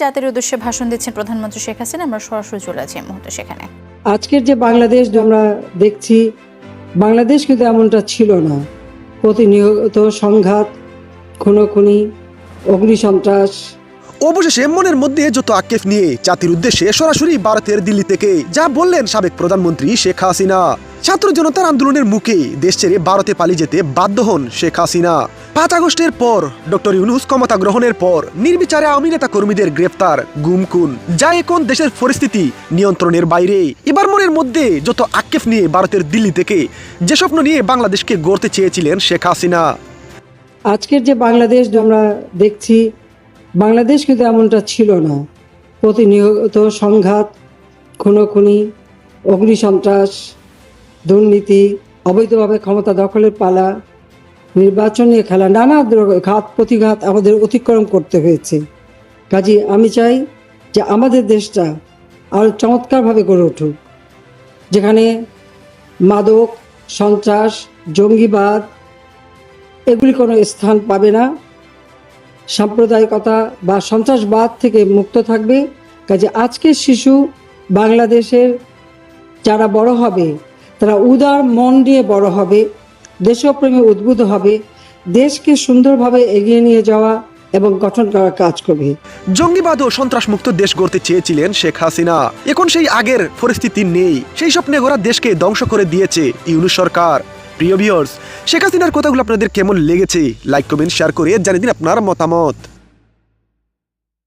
জাতির উদ্দেশ্যে ভাষণ দিচ্ছেন প্রধানমন্ত্রী শেখ হাসিনা। আমরা সরাসরি চলে আছি এই মুহূর্তে সেখানে। আজকের যে বাংলাদেশ আমরা দেখছি বাংলাদেশ কিন্তু এমনটা ছিল না। প্রতিনিয়ত সংঘাত খুনোখুনি অগ্নিসন্ত্রাস। অবশেষে মনের মধ্যে যত আক্ষেপ নিয়ে জাতির উদ্দেশ্যে সরাসরি ভারতের দিল্লি থেকে যা বললেন সাবেক প্রধানমন্ত্রী শেখ হাসিনা ছাত্র জনতার আন্দোলনের মুখে দেশ ছেড়ে ভারতে পালিয়ে যেতে বাধ্য হন শেখ হাসিনা। পাঁচ আগস্টের পর, ডক্টর ইউনুস ক্ষমতা গ্রহণের পর নির্বিচারে আওয়ামী নেতা কর্মীদের গ্রেফতার গুমকুন যা এখন দেশের পরিস্থিতি, নিয়ন্ত্রণের বাইরে। এবার মনের মধ্যে যত আক্ষেপ নিয়ে ভারতের দিল্লি থেকে, যে স্বপ্ন নিয়ে বাংলাদেশকে গড়তে চেয়েছিলেন শেখ হাসিনা। আজকের যে বাংলাদেশ আমরা দেখছি, বাংলাদেশ কিন্তু এমনটা ছিল না। প্রতিনিয়ত সংঘাত, খুনোখুনি, অগ্নিসন্ত্রাস, দুর্নীতি, অবৈধভাবে ক্ষমতা দখলের পালা নির্বাচন খেলা, নানা ঘাত, প্রতিঘাত আমাদের অতিক্রম করতে হয়েছে। কাজে আমি চাই যে আমাদের দেশটা আরও চমৎকারভাবে গড়ে উঠুক, যেখানে মাদক, সন্ত্রাস, জঙ্গিবাদ এগুলি কোনো স্থান পাবে না। সাম্প্রদায়িকতা বা সন্ত্রাসবাদ থেকে মুক্ত থাকবে। কাজে আজকের শিশু বাংলাদেশের যারা বড় হবে, তারা উদার মন নিয়ে বড় হবে। দেশপ্রেমে উদ্বুদ্ধ হবে, দেশকে সুন্দরভাবে এগিয়ে নিয়ে যাওয়া এবং গঠন করার কাজ করবে। জঙ্গিবাদ ও সন্ত্রাসমুক্ত দেশ গড়তে চেয়েছিলেন শেখ হাসিনা। এখন সেই আগের পরিস্থিতি নেই। সেই স্বপ্নে গোড়া দেশকে ধ্বংস করে দিয়েছে ইউনু সরকার। প্রিয় ভিউয়ার্স শেখ হাসিনার কথাগুলো আপনাদের কেমন লেগেছে? লাইক কমেন্ট শেয়ার করে জানিয়ে দিন আপনার মতামত।